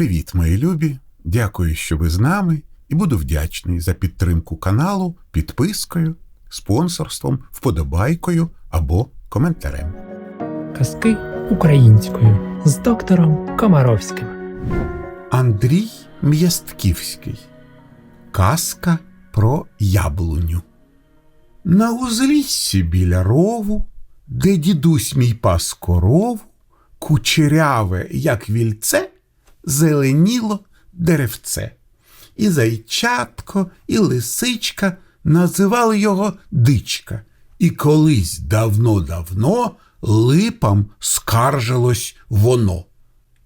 Привіт, мої любі! Дякую, що ви з нами, і буду вдячний за підтримку каналу підпискою, спонсорством, вподобайкою або коментарем. Казки українською з доктором Комаровським. Андрій М'ястківський. Казка про яблуню. На узліссі біля рову, де дідусь мій пас корову, кучеряве, як вільце, зеленіло деревце. І зайчатко, і лисичка називали його дичка. І колись давно-давно липам скаржилось воно.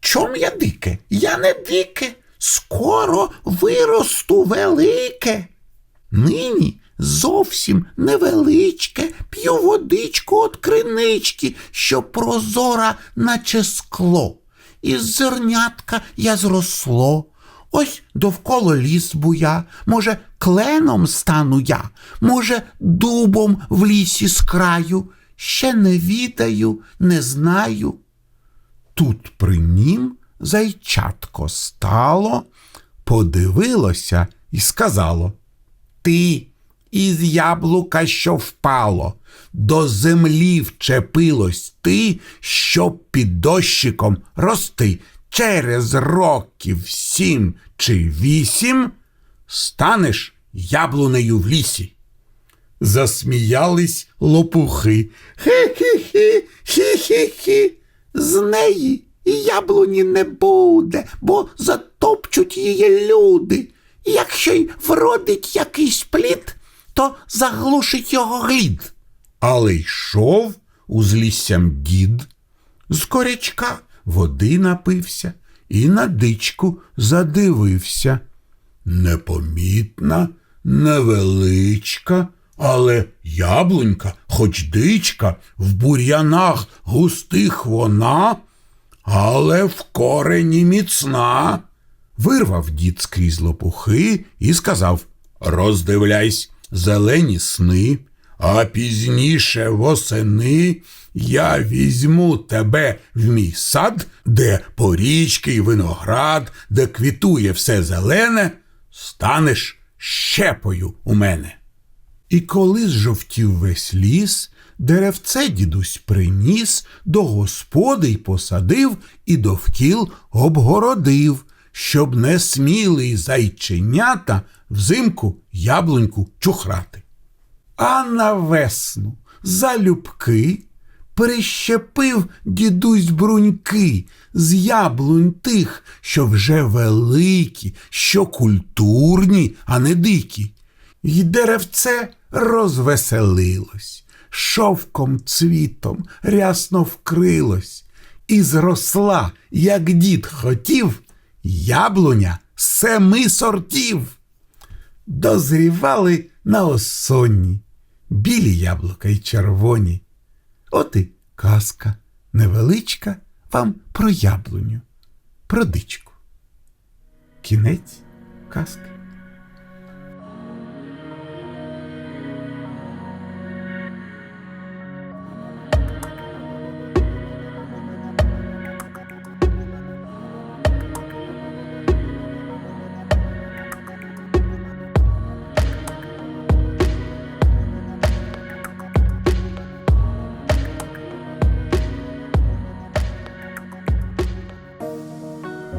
Чом я дике? Я не дике, скоро виросту велике. Нині зовсім невеличке, п'ю водичку от кринички, що прозора, наче скло. Із зернятка я зросло. Ось довкола ліс буя, може, кленом стану я, може, дубом в лісі з краю. Ще не відаю, не знаю. Тут при нім зайчатко стало, подивилося і сказало Ти із яблука, що впало, до землі вчепилось ти, щоб під дощиком рости. Через років сім чи вісім станеш яблунею в лісі. Засміялись лопухи. Хі-хі-хі, хі-хі-хі. З неї яблуні не буде, бо затопчуть її люди. Якщо й вродить якийсь плід, то заглушить його глід. Але йшов узліссям дід, з корячка води напився і на дичку задивився. Непомітна, невеличка, але яблунька, хоч дичка, в бур'янах густих вона, але в корені міцна. Вирвав дід скрізь лопухи і сказав Роздивляйсь зелені сни, а пізніше восени я візьму тебе в мій сад, де порічки й виноград, де квітує все зелене, станеш щепою у мене. І коли зжовтів весь ліс, деревце дідусь приніс, до господи й посадив і довкіл обгородив, щоб не сміли й зайченята взимку яблуньку чухрати. А на весну залюбки прищепив дідусь бруньки з яблунь тих, що вже великі, що культурні, а не дикі. І деревце розвеселилось, шовком цвітом рясно вкрилось, і зросла, як дід хотів, яблуня семи сортів. Дозрівали на осонні, білі яблука й червоні. От і казка невеличка вам про яблуню, про дичку. Кінець казки.